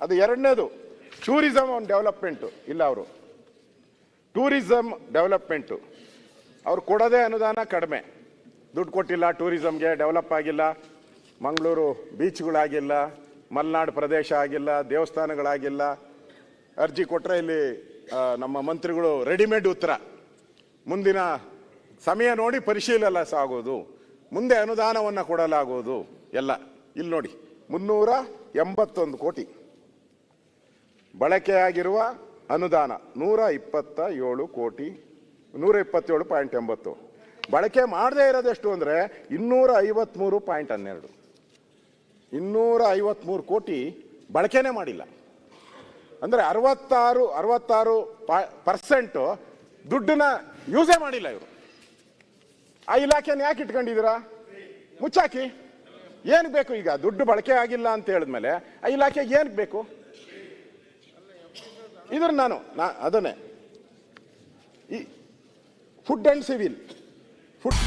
ಅದು ಎರಡನೇದು tourism on development ಇಲ್ಲ ಅವರು. ಟೂರಿಸಮ್ ಡೆವಲಪ್ಮೆಂಟು ಅವ್ರು ಕೊಡೋದೇ ಅನುದಾನ ಕಡಿಮೆ. ದುಡ್ಡು ಕೊಟ್ಟಿಲ್ಲ ಟೂರಿಸಮ್ಗೆ ಡೆವಲಪ್ ಆಗಿಲ್ಲ. ಮಂಗಳೂರು ಬೀಚ್ಗಳಾಗಿಲ್ಲ ಮಲೆನಾಡು ಪ್ರದೇಶ ಆಗಿಲ್ಲ, ದೇವಸ್ಥಾನಗಳಾಗಿಲ್ಲ. ಅರ್ಜಿ ಕೊಟ್ಟರೆ ಇಲ್ಲಿ ನಮ್ಮ ಮಂತ್ರಿಗಳು ರೆಡಿಮೇಡ್ ಉತ್ತರ. ಮುಂದಿನ ಸಮಯ ನೋಡಿ ಪರಿಶೀಲನೆ ಸಾಗೋದು ಮುಂದೆ ಅನುದಾನವನ್ನು ಕೊಡಲಾಗುವುದು. ಎಲ್ಲ. ಇಲ್ಲಿ ನೋಡಿ, ಮುನ್ನೂರ ಎಂಬತ್ತೊಂದು ಕೋಟಿ. ಬಳಕೆಯಾಗಿರುವ ಅನುದಾನ ನೂರ ಇಪ್ಪತ್ತ ಏಳು ಕೋಟಿ, ನೂರ ಇಪ್ಪತ್ತೇಳು ಪಾಯಿಂಟ್ ಎಂಬತ್ತು. ಬಳಕೆ ಮಾಡದೇ ಇರೋದೆಷ್ಟು ಅಂದರೆ ಇನ್ನೂರ ಐವತ್ತ್ಮೂರು ಪಾಯಿಂಟ್ ಹನ್ನೆರಡು. ಇನ್ನೂರ ಐವತ್ತ್ಮೂರು ಕೋಟಿ ಬಳಕೆನೇ ಮಾಡಿಲ್ಲ. ಅಂದರೆ ಅರವತ್ತಾರು ಅರವತ್ತಾರು ಪರ್ಸೆಂಟು ದುಡ್ಡನ್ನ ಯೂಸೇ ಮಾಡಿಲ್ಲ ಇವರು. ಆ ಇಲಾಖೆನ ಯಾಕೆ ಇಟ್ಕೊಂಡಿದ್ದೀರಾ? ಮುಚ್ಚಾಕಿ. ಏನು ಬೇಕು ಈಗ? ದುಡ್ಡು ಬಳಕೆ ಆಗಿಲ್ಲ ಅಂತ ಹೇಳಿದ್ಮೇಲೆ ಆ ಇಲಾಖೆಗೆ ಏನಕ್ಕೆ ಬೇಕು? ಇದ್ರ ನಾನು ನಾ ಅದನ್ನೇ. ಈ ಫುಡ್ ಆ್ಯಂಡ್ ಸಿವಿಲ್ ಫುಡ್